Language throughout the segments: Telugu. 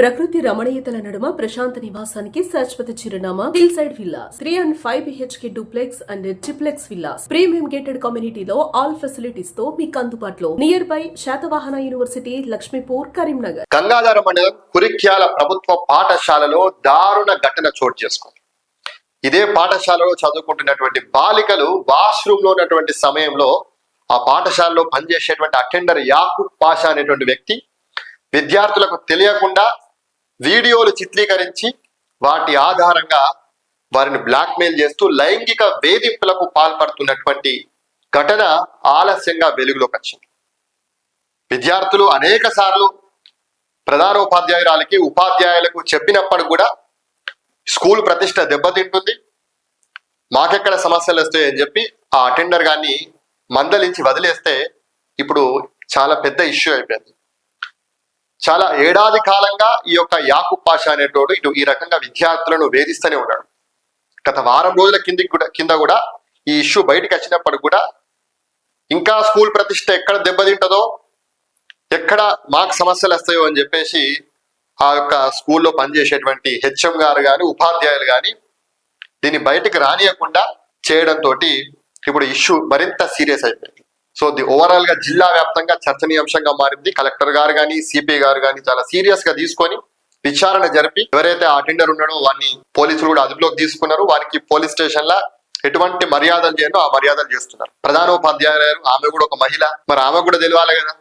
ప్రకృతి రమణీయతల నడుమ ప్రశాంత నివాసానికి శాశ్వత చిరునామా hill side villas. Three and five BHK duplex and triplex villas. Premium gated కమ్యూనిటీలో ఆల్ ఫెసిలిటీస్తో మీకు అందుబాటులో. Near by Satavahana university Laxmipur Karimnagar. Gangadhara మండలం కురిక్యాల ప్రభుత్వ పాఠశాలలో దారుణ ఘటన చోటు చేసుకుంది. ఇదే పాఠశాలలో చదువుకుంటున్నటువంటి బాలికలు వాష్రూమ్లో ఉన్నటువంటి సమయంలో ఆ పాఠశాలలో పనిచేసేటువంటి అటెండర్ యాకూబ్ పాషా అనేటువంటి వ్యక్తి విద్యార్థులకు తెలియకుండా వీడియోలు చిత్రీకరించి వాటి ఆధారంగా వారిని బ్లాక్మెయిల్ చేస్తూ లైంగిక వేధింపులకు పాల్పడుతున్నటువంటి ఘటన ఆలస్యంగా వెలుగులోకి వచ్చింది. విద్యార్థులు అనేక సార్లు ప్రధానోపాధ్యాయురాలకి ఉపాధ్యాయులకు చెప్పినప్పుడు కూడా స్కూల్ ప్రతిష్ట దెబ్బతింటుంది. మాకెక్కడ సమస్యలు వస్తాయి అని చెప్పి ఆ అటెండర్ గాన్ని మందలించి వదిలేస్తే ఇప్పుడు చాలా పెద్ద ఇష్యూ అయిపోయింది. చాలా ఏడాది కాలంగా ఈ యొక్క యాకూబ్ పాషా అనేటోడు ఇటు ఈ రకంగా విద్యార్థులను వేధిస్తూనే ఉన్నాడు. గత వారం రోజుల కింది కూడా కింద కూడా ఈ ఇష్యూ బయటకు వచ్చినప్పుడు కూడా ఇంకా స్కూల్ ప్రతిష్ట ఎక్కడ దెబ్బతింటదో ఎక్కడ మాకు సమస్యలు వస్తాయో అని చెప్పేసి ఆ యొక్క స్కూల్లో పనిచేసేటువంటి హెచ్ఎం గారు కానీ ఉపాధ్యాయులు కానీ దీన్ని బయటికి రానియకుండా చేయడంతో ఇప్పుడు ఇష్యూ మరింత సీరియస్ అయిపోయింది. సో ది ఓవరాల్గా జిల్లా వ్యాప్తంగా చర్చనీయాంశంగా మారింది. కలెక్టర్ గారు కానీ సిపిఐ గారు కానీ చాలా సీరియస్గా తీసుకొని విచారణ జరిపి ఎవరైతే ఆ అటెండర్ ఉన్నాడో వారిని పోలీసులు కూడా అదుపులోకి తీసుకున్నారు. వారికి పోలీస్ స్టేషన్ లా ఎటువంటి మర్యాదలు చేయను ఆ మర్యాదలు చేస్తున్నారు. ప్రధానోపాధ్యాయులు ఆమె కూడా ఒక మహిళ. మరి ఆమె కూడా తెలియాలి కదా.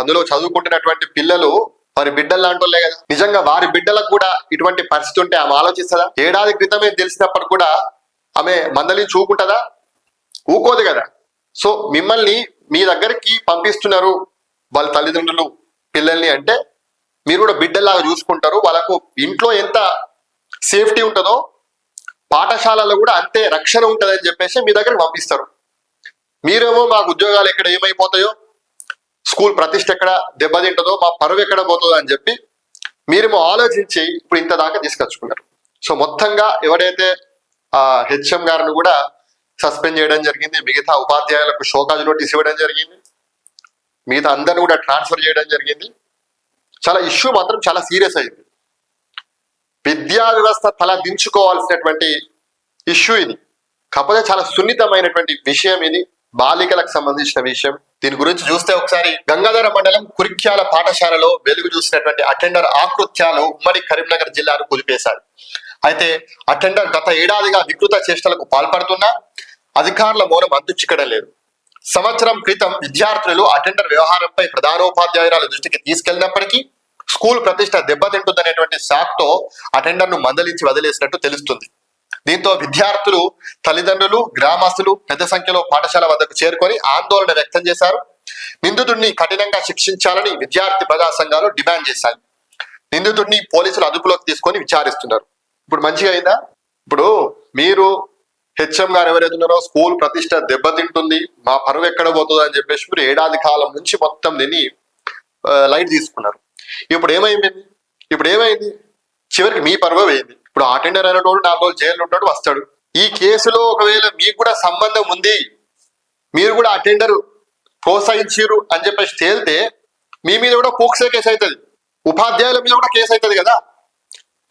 అందులో చదువుకుంటున్నటువంటి పిల్లలు వారి బిడ్డలు లాంటోళ్ళే కదా. నిజంగా వారి బిడ్డలకు కూడా ఇటువంటి పరిస్థితి ఉంటే ఆమె ఆలోచిస్తుందా? ఏడాది క్రితమే తెలిసినప్పుడు కూడా ఆమె మందలి చూకుంటుందా? ఊకోదు కదా. సో మిమ్మల్ని మీ దగ్గరికి పంపిస్తున్నారు వాళ్ళ తల్లిదండ్రులు పిల్లల్ని అంటే మీరు కూడా బిడ్డల్లాగా చూసుకుంటారు. వాళ్ళకు ఇంట్లో ఎంత సేఫ్టీ ఉంటుందో పాఠశాలలో కూడా అంతే రక్షణ ఉంటుందని చెప్పేసి మీ దగ్గరికి పంపిస్తారు. మీరేమో మాకు ఉద్యోగాలు ఎక్కడ ఏమైపోతాయో స్కూల్ ప్రతిష్ట ఎక్కడ దెబ్బతింటుందో మా పరువు ఎక్కడ పోతుందో అని చెప్పి మీరేమో ఆలోచించి ఇప్పుడు ఇంత దాకా తీసుకొచ్చుకున్నారు. సో మొత్తంగా ఎవడైతే ఆ హెచ్ఎం గారిని కూడా సస్పెండ్ చేయడం జరిగింది మిగతా ఉపాధ్యాయులకు షోకాజ్ నోటీస్ ఇవ్వడం జరిగింది మిగతా అందరిని కూడా ట్రాన్స్ఫర్ చేయడం జరిగింది. చాలా ఇష్యూ మాత్రం చాలా సీరియస్ అయింది. విద్యా వ్యవస్థ తల దించుకోవాల్సినటువంటి ఇష్యూ ఇది. కాకపోతే చాలా సున్నితమైనటువంటి విషయం ఇది బాలికలకు సంబంధించిన విషయం. దీని గురించి చూస్తే ఒకసారి గంగాధర మండలం కురిక్యాల పాఠశాలలో వెలుగు చూసినటువంటి అటెండర్ ఆకృత్యాలు ఉమ్మడి కరీంనగర్ జిల్లాను కుదిపేశారు. అయితే అటెండర్ గత ఏడాదిగా వికృత చేష్టలకు పాల్పడుతున్నా అధికారుల మౌనం అంతుచిక్కడం లేదు. సంవత్సరం క్రితం విద్యార్థులు అటెండర్ వ్యవహారంపై ప్రధానోపాధ్యాయురాల దృష్టికి తీసుకెళ్ళినప్పటికీ స్కూల్ ప్రతిష్ట దెబ్బతింటుందనేటువంటి సాక్తో అటెండర్ను మందలించి వదిలేసినట్టు తెలుస్తుంది. దీంతో విద్యార్థులు తల్లిదండ్రులు గ్రామస్తులు పెద్ద సంఖ్యలో పాఠశాల వద్దకు చేరుకొని ఆందోళన వ్యక్తం చేశారు. నిందితుడిని కఠినంగా శిక్షించాలని విద్యార్థి ప్రజా సంఘాలు డిమాండ్ చేశాయి. నిందితుడిని పోలీసులు అదుపులోకి తీసుకొని విచారిస్తున్నారు. ఇప్పుడు మంచిగా అయిందా? ఇప్పుడు మీరు హెచ్ఎం గారు ఎవరైతే ఉన్నారో స్కూల్ ప్రతిష్ట దెబ్బతింటుంది మా పరువు ఎక్కడ పోతుంది అని చెప్పేసి మీరు ఏడాది కాలం నుంచి మొత్తం దీన్ని లైట్ తీసుకున్నారు. ఇప్పుడు ఏమైంది? ఇప్పుడు ఏమైంది? చివరికి మీ పరువు పోయింది. ఇప్పుడు అటెండర్ అనేటోడు నాలుగు రోజులు జైలు ఉంటాడు వస్తాడు. ఈ కేసులో ఒకవేళ మీకు కూడా సంబంధం ఉంది మీరు కూడా అటెండర్ ప్రోత్సహించారు అని చెప్పేసి తేలితే మీ మీద కూడా పోక్సే కేసు అవుతుంది ఉపాధ్యాయుల మీద కూడా కేసు అవుతుంది కదా.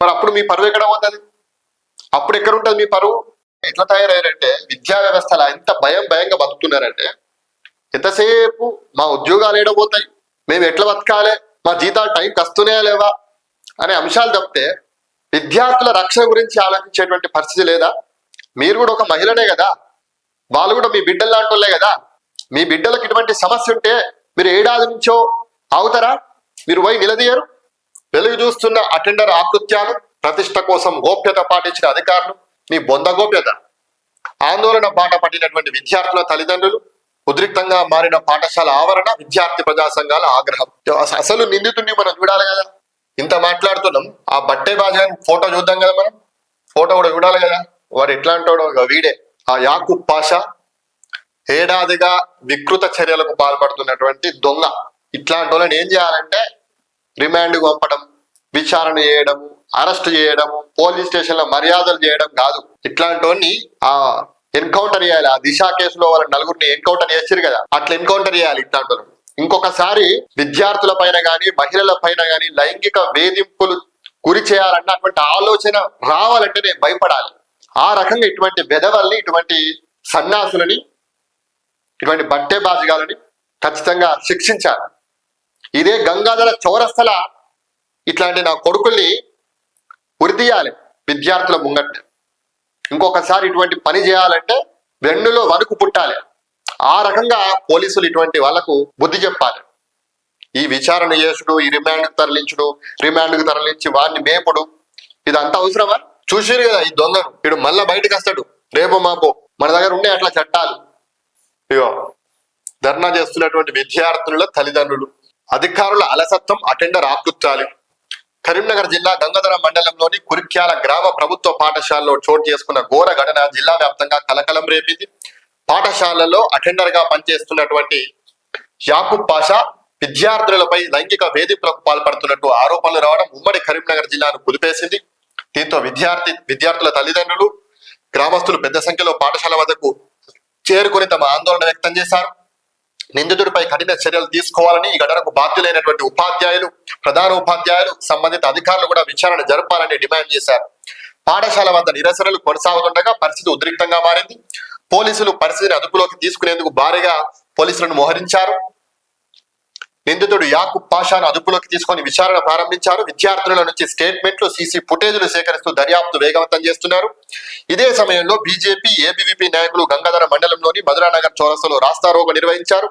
మరి అప్పుడు మీ పరువు ఎక్కడ పోతుంది? అప్పుడు ఎక్కడ ఉంటుంది మీ పరువు? ఎట్లా తయారయ్యారంటే విద్యా వ్యవస్థలో ఎంత భయం భయంగా బతుకుతున్నారంటే ఎంతసేపు మా ఉద్యోగాలు ఏడబోతాయి మేము ఎట్లా బతకాలి? మా జీతాలు టైం వస్తున్నాయా లేవా? అనే అంశాలు తప్పితే విద్యార్థుల రక్షణ గురించి ఆలోచించేటువంటి పరిస్థితి లేదా? మీరు కూడా ఒక మహిళనే కదా? వాళ్ళు కూడా మీ బిడ్డలు లాంటి వాళ్ళే కదా? మీ బిడ్డలకు ఇటువంటి సమస్య ఉంటే మీరు ఏడాది నుంచో అవుతారా మీరు పోయి నిలదీయరు? వెలుగు చూస్తున్న అటెండర్ ఆకృత్యాలు ప్రతిష్ట కోసం గోప్యత పాటించిన అధికారులు నీ బొంద గోప్యత ఆందోళన బాట పట్టినటువంటి విద్యార్థుల తల్లిదండ్రులు ఉద్రిక్తంగా మారిన పాఠశాల ఆవరణ విద్యార్థి ప్రజా సంఘాల ఆగ్రహం అస- అసలు నిందితుడిని మనం చూడాలి కదా? ఇంత మాట్లాడుతున్నాం ఆ బట్టే బాజాని ఫోటో చూద్దాం కదా మనం? ఫోటో కూడా చూడాలి కదా? వాడు ఎట్లాంటాడో వీడే. ఆ యాకూబ్ పాషా ఏడాదిగా వికృత చర్యలకు పాల్పడుతున్నటువంటి దొంగ. ఇట్లాంటి వాళ్ళని ఏం చేయాలంటే రిమాండ్ పంపడం విచారణ చేయడము అరెస్ట్ చేయడం పోలీస్ స్టేషన్లో మర్యాదలు చేయడం కాదు. ఇట్లాంటి ఆ ఎన్కౌంటర్ చేయాలి. ఆ దిశ కేసులో వాళ్ళ నలుగురిని ఎన్కౌంటర్ చేసిరు కదా. అట్లా ఎన్కౌంటర్ చేయాలి ఇట్లాంటి ఇంకొకసారి విద్యార్థుల పైన గాని మహిళల పైన గాని లైంగిక వేధింపులు గురి చేయాలన్నటువంటి ఆలోచన రావాలంటేనే భయపడాలి. ఆ రకంగా ఇటువంటి వెధవల్ని ఇటువంటి సన్యాసులని ఇటువంటి బట్టే బాజుగాలని ఖచ్చితంగా శిక్షించాలి. ఇదే గంగాధర చౌరస్తల ఇట్లాంటి నా కొడుకుల్ని ఉరిదీయాలి విద్యార్థుల ముంగట్. ఇంకొకసారి ఇటువంటి పని చేయాలంటే వెన్నులో వణుకు పుట్టాలి. ఆ రకంగా పోలీసులు ఇటువంటి వాళ్ళకు బుద్ధి చెప్పాలి. ఈ విచారణ చేసుడు ఈ రిమాండ్కు తరలించుడు రిమాండ్కు తరలించి వారిని మేపుడు ఇదంతా అవసరమా? చూసిరు కదా ఈ దొంగను. వీడు మళ్ళా బయటకు వస్తాడు. రేపు మాపో మన దగ్గర ఉండే అట్లా చట్టాలు. ఇగో ధర్నా చేస్తున్నటువంటి విద్యార్థుల తల్లిదండ్రులు అధికారుల అలసత్వం అటెండర్ ఆకృత్యాలు కరీంనగర్ జిల్లా గంగాధర మండలంలోని కురిక్యాల గ్రామ ప్రభుత్వ పాఠశాలలో చోటు చేసుకున్న ఘోర ఘటన జిల్లా వ్యాప్తంగా కలకలం రేపింది. పాఠశాలలో అటెండర్గా పనిచేస్తున్నటువంటి యాకూబ్ పాషా విద్యార్థులపై లైంగిక వేధింపులకు పాల్పడుతున్నట్టు ఆరోపణలు రావడం ఉమ్మడి కరీంనగర్ జిల్లాను కుదిపేసింది. దీంతో విద్యార్థి విద్యార్థుల తల్లిదండ్రులు గ్రామస్తులు పెద్ద సంఖ్యలో పాఠశాల వద్దకు చేరుకుని తమ ఆందోళన వ్యక్తం చేశారు. నిందితుడిపై కఠిన చర్యలు తీసుకోవాలని ఈ ఘటనకు బాధ్యులైనటువంటి ఉపాధ్యాయులు ప్రధాన ఉపాధ్యాయులు సంబంధిత అధికారులు కూడా విచారణ జరపాలని డిమాండ్ చేశారు. పాఠశాల వద్ద నిరసనలు కొనసాగుతుండగా పరిస్థితి ఉద్రిక్తంగా మారింది. పోలీసులు పరిస్థితిని అదుపులోకి తీసుకునేందుకు భారీగా పోలీసులను మోహరించారు. నిందితుడు యాకు పాషాను అదుపులోకి తీసుకొని విచారణ ప్రారంభించారు. విద్యార్థుల నుంచి స్టేట్మెంట్లు సీసీ ఫుటేజ్లు సేకరిస్తూ దర్యాప్తు వేగవంతం చేస్తున్నారు. ఇదే సమయంలో బీజేపీ ఏబీవీపీ నాయకులు గంగాధర మండలంలోని మధురానగర్ చౌరస్తలో రాస్తారోగ నిర్వహించారు.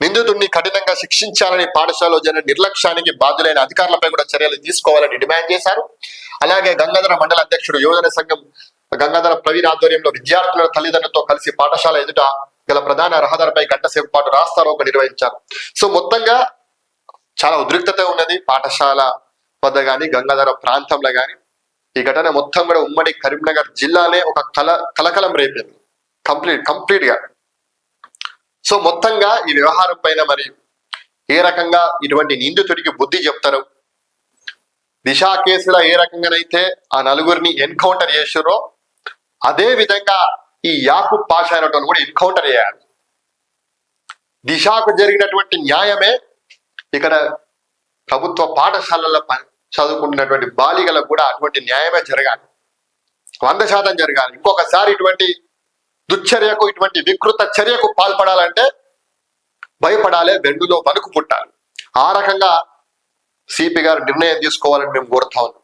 నిందితుడిని కఠినంగా శిక్షించాలని పాఠశాలలో జరిగిన నిర్లక్ష్యానికి బాధ్యులైన అధికారులపై కూడా చర్యలు తీసుకోవాలని డిమాండ్ చేశారు. అలాగే గంగాధర మండల అధ్యక్షుడు యువజన సంఘం గంగాధర ప్రవీణ్ ఆధ్వర్యంలో విద్యార్థుల తల్లిదండ్రులతో కలిసి పాఠశాల ఎదుట గల ప్రధాన రహదారిపై గంట సేపు పాటు రాస్తారోక నిర్వహించారు. సో మొత్తంగా చాలా ఉద్రిక్తత ఉన్నది పాఠశాల వద్ద కానీ గంగాధర ప్రాంతంలో కానీ ఈ ఘటన మొత్తం కూడా ఉమ్మడి కరీంనగర్ జిల్లానే ఒక కల కలకలం రేపింది. కంప్లీట్ కంప్లీట్గా సో మొత్తంగా ఈ వ్యవహారం పైన మరి ఏ రకంగా ఇటువంటి నిందితుడికి బుద్ధి చెప్తారు? దిశ కేసులో ఏ రకంగానైతే ఆ నలుగురిని ఎన్కౌంటర్ చేసారో అదే విధంగా ఈ యాకూబ్ పాషా అయినటువంటి కూడా ఎన్కౌంటర్ చేయాలి దిశకు జరిగినటువంటి న్యాయమే ఇక్కడ ప్రభుత్వ పాఠశాలల్లో చదువుకుంటున్నటువంటి బాలికలకు కూడా అటువంటి న్యాయమే జరగాలి. వంద శాతం జరగాలి. ఇంకొకసారి ఇటువంటి దుశ్చర్యకు ఇటువంటి వికృత చర్యకు పాల్పడాలంటే భయపడాలి వెండులో వణుకు పుట్టాలి ఆ రకంగా సిపి గారు నిర్ణయం తీసుకోవాలని మేము కోరుతా ఉన్నాం.